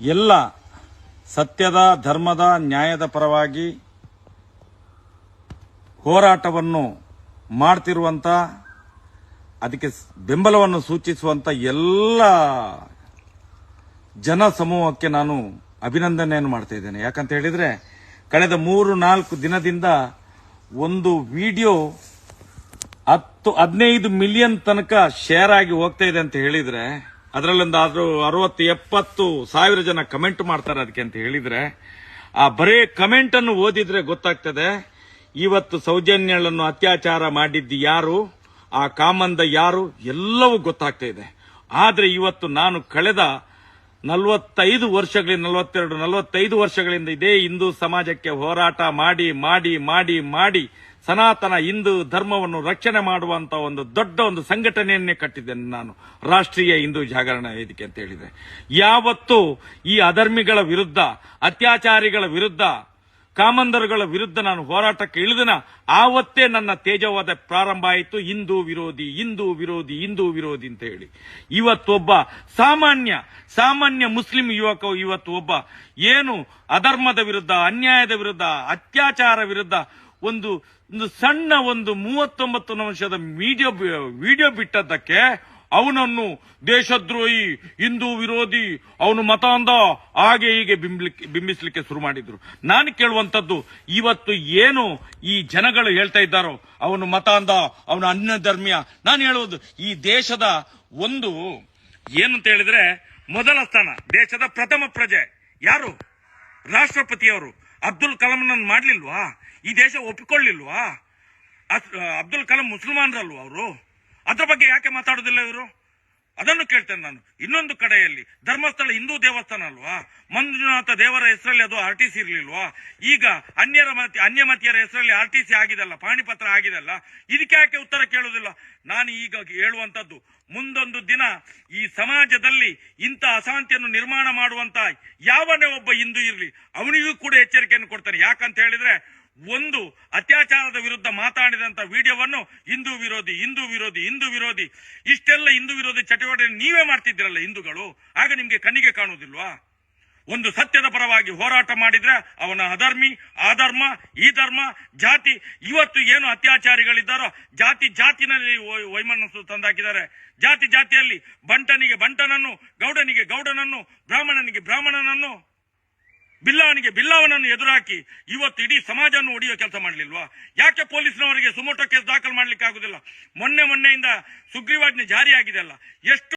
ಎಲ್ಲ ಸತ್ಯದ, ಧರ್ಮದ, ನ್ಯಾಯದ ಪರವಾಗಿ ಹೋರಾಟವನ್ನು ಮಾಡ್ತಿರುವಂಥ ಅದಕ್ಕೆ ಬೆಂಬಲವನ್ನು ಸೂಚಿಸುವಂಥ ಎಲ್ಲ ಜನ ಸಮೂಹಕ್ಕೆ ನಾನು ಅಭಿನಂದನೆಯನ್ನು ಮಾಡ್ತಾ ಇದ್ದೇನೆ. ಯಾಕಂತ ಹೇಳಿದರೆ, ಕಳೆದ ಮೂರು, ನಾಲ್ಕು ದಿನದಿಂದ ಒಂದು ವಿಡಿಯೋ ಹತ್ತು, ಹದಿನೈದು ಮಿಲಿಯನ್ ತನಕ ಶೇರ್ ಆಗಿ ಹೋಗ್ತಾ ಇದೆ ಅಂತ ಹೇಳಿದ್ರೆ ಅದರಲ್ಲೊಂದು ಆದ್ರೂ ಅರವತ್ತು ಎಪ್ಪತ್ತು ಸಾವಿರ ಜನ ಕಮೆಂಟ್ ಮಾಡ್ತಾರೆ ಅದಕ್ಕೆ ಅಂತ ಹೇಳಿದ್ರೆ, ಆ ಬರೇ ಕಮೆಂಟ್ ಅನ್ನು ಓದಿದ್ರೆ ಗೊತ್ತಾಗ್ತದೆ, ಇವತ್ತು ಸೌಜನ್ಯಳನ್ನು ಅತ್ಯಾಚಾರ ಮಾಡಿದ್ದು ಯಾರು, ಆ ಕಾಮಂದ ಯಾರು, ಎಲ್ಲವೂ ಗೊತ್ತಾಗ್ತಾ ಇದೆ. ಆದರೆ ಇವತ್ತು ನಾನು ಕಳೆದ ನಲವತ್ತೈದು ವರ್ಷಗಳಿಂದ, ನಲವತ್ತೆರಡು, ನಲವತ್ತೈದು ವರ್ಷಗಳಿಂದ ಇದೇ ಹಿಂದೂ ಸಮಾಜಕ್ಕೆ ಹೋರಾಟ ಮಾಡಿ ಮಾಡಿ ಮಾಡಿ ಮಾಡಿ ಸನಾತನ ಹಿಂದೂ ಧರ್ಮವನ್ನು ರಕ್ಷಣೆ ಮಾಡುವಂತ ಒಂದು ದೊಡ್ಡ ಒಂದು ಸಂಘಟನೆಯನ್ನೇ ಕಟ್ಟಿದ್ದೇನೆ ನಾನು. ರಾಷ್ಟ್ರೀಯ ಹಿಂದೂ ಜಾಗರಣ ವೇದಿಕೆ ಅಂತ ಹೇಳಿದೆ ಯಾವತ್ತು ಈ ಅಧರ್ಮಿಗಳ ವಿರುದ್ಧ, ಅತ್ಯಾಚಾರಿಗಳ ವಿರುದ್ಧ, ಕಾಮಂದರುಗಳ ವಿರುದ್ಧ ನಾನು ಹೋರಾಟಕ್ಕೆ ಇಳಿದನ ಆವತ್ತೇ ನನ್ನ ತೇಜವಾದ ಪ್ರಾರಂಭ ಆಯಿತು. ಹಿಂದೂ ವಿರೋಧಿ ಹಿಂದೂ ವಿರೋಧಿ ಹಿಂದೂ ವಿರೋಧಿ ಅಂತ ಹೇಳಿ. ಇವತ್ತೊಬ್ಬ ಸಾಮಾನ್ಯ ಸಾಮಾನ್ಯ ಮುಸ್ಲಿಂ ಯುವಕ ಇವತ್ತು ಒಬ್ಬ ಏನು ಅಧರ್ಮದ ವಿರುದ್ಧ, ಅನ್ಯಾಯದ ವಿರುದ್ಧ, ಅತ್ಯಾಚಾರ ವಿರುದ್ಧ ಒಂದು ಒಂದು ಸಣ್ಣ ಒಂದು ಮೂವತ್ತೊಂಬತ್ತು ನಿಮಿಷದ ಮೀಡಿಯೋ ವಿಡಿಯೋ ಬಿಟ್ಟದ್ದಕ್ಕೆ ಅವನನ್ನು ದೇಶದ್ರೋಹಿ, ಹಿಂದೂ ವಿರೋಧಿ, ಅವನು ಮತ ಅಂದ ಹಾಗೆ ಹೀಗೆ ಬಿಂಬ್ಲಿಕ್ಕೆ ಬಿಂಬಿಸಲಿಕ್ಕೆ ಶುರು ಮಾಡಿದ್ರು. ನಾನು ಕೇಳುವಂಥದ್ದು, ಇವತ್ತು ಏನು ಈ ಜನಗಳು ಹೇಳ್ತಾ ಇದ್ದಾರೋ, ಅವನು ಮತ ಅಂದ ಅವನು ಅನ್ಯ ಧರ್ಮೀಯ. ನಾನು ಹೇಳುವುದು, ಈ ದೇಶದ ಒಂದು, ಏನಂತ ಹೇಳಿದ್ರೆ, ಮೊದಲ ಸ್ಥಾನ, ದೇಶದ ಪ್ರಥಮ ಪ್ರಜೆ. ಯಾರು? ರಾಷ್ಟ್ರಪತಿಯವರು. ಅಬ್ದುಲ್ ಕಲಾಂನನ್ನು ಮಾಡ್ಲಿಲ್ವಾ? ಈ ದೇಶ ಒಪ್ಪಿಕೊಳ್ಳಿಲ್ವಾ? ಅಬ್ದುಲ್ ಕಲಾಂ ಮುಸಲ್ಮಾನರಲ್ವಾ ಅವರು? ಅದ್ರ ಬಗ್ಗೆ ಯಾಕೆ ಮಾತಾಡೋದಿಲ್ಲ ಇವರು? ಅದನ್ನು ಕೇಳ್ತೇನೆ ನಾನು. ಇನ್ನೊಂದು ಕಡೆಯಲ್ಲಿ, ಧರ್ಮಸ್ಥಳ ಹಿಂದೂ ದೇವಸ್ಥಾನ ಅಲ್ವಾ? ಮಂಜುನಾಥ ದೇವರ ಹೆಸರಲ್ಲಿ ಅದು ಆರ್ ಟಿ ಸಿ ಇರ್ಲಿಲ್ವಾ? ಈಗ ಅನ್ಯರ ಮತಿ, ಅನ್ಯಮತಿಯರ ಹೆಸರಲ್ಲಿ ಆರ್ ಟಿ ಸಿ ಆಗಿದಲ್ಲ, ಪಾಣಿಪತ್ರ ಆಗಿದಲ್ಲ, ಇದಕ್ಕೆ ಯಾಕೆ ಉತ್ತರ ಕೇಳುವುದಿಲ್ಲ ನಾನು ಈಗ ಹೇಳುವಂತದ್ದು ಮುಂದೊಂದು ದಿನ ಈ ಸಮಾಜದಲ್ಲಿ ಇಂಥ ಅಶಾಂತಿಯನ್ನು ನಿರ್ಮಾಣ ಮಾಡುವಂತ ಯಾವನೇ ಒಬ್ಬ ಹಿಂದೂ ಇರಲಿ, ಅವನಿಗೂ ಕೂಡ ಎಚ್ಚರಿಕೆಯನ್ನು ಕೊಡ್ತಾನೆ. ಯಾಕಂತ ಹೇಳಿದ್ರೆ ಒಂದು ಅತ್ಯಾಚಾರದ ವಿರುದ್ಧ ಮಾತಾಡಿದಂತ ವಿಡಿಯೋವನ್ನು ಹಿಂದೂ ವಿರೋಧಿ ಹಿಂದೂ ವಿರೋಧಿ ಹಿಂದೂ ವಿರೋಧಿ, ಇಷ್ಟೆಲ್ಲ ಹಿಂದೂ ವಿರೋಧಿ ಚಟುವಟಿಕೆ ನೀವೇ ಮಾಡ್ತಿದ್ದೀರಲ್ಲ ಹಿಂದೂಗಳು. ಆಗ ನಿಮ್ಗೆ ಕಣ್ಣಿಗೆ ಕಾಣುವುದಿಲ್ವಾ? ಒಂದು ಸತ್ಯದ ಪರವಾಗಿ ಹೋರಾಟ ಮಾಡಿದ್ರೆ ಅವನ ಅಧರ್ಮಿ, ಅಧರ್ಮ, ಈ ಧರ್ಮ, ಜಾತಿ, ಇವತ್ತು ಏನು ಅತ್ಯಾಚಾರಿಗಳಿದ್ದಾರೋ, ಜಾತಿ ಜಾತಿನಲ್ಲಿ ವೈಮನಸ್ಸು ತಂದಾಕಿದ್ದಾರೆ. ಜಾತಿ ಜಾತಿಯಲ್ಲಿ ಬಂಟನಿಗೆ ಬಂಟನನ್ನು, ಗೌಡನಿಗೆ ಗೌಡನನ್ನು, ಬ್ರಾಹ್ಮಣನಿಗೆ ಬ್ರಾಹ್ಮಣನನ್ನು. ಬಿಲ್ಲವನಿಗೆ ಬಿಲ್ಲವನನ್ನು ಎದುರಾಕಿ ಇವತ್ತು ಇಡೀ ಸಮಾಜವನ್ನು ಒಡೆಯುವ ಕೆಲಸ ಮಾಡಲಿಲ್ವಾ? ಯಾಕೆ ಪೊಲೀಸ್ನವರಿಗೆ ಸುಮೋಟೋ ಕೇಸ್ ದಾಖಲು ಮಾಡ್ಲಿಕ್ಕೆ ಆಗುದಿಲ್ಲ ಮೊನ್ನೆ ಮೊನ್ನೆಯಿಂದ ಸುಗ್ರೀವಾಜ್ಞೆ ಜಾರಿಯಾಗಿದೆ ಅಲ್ಲ. ಎಷ್ಟು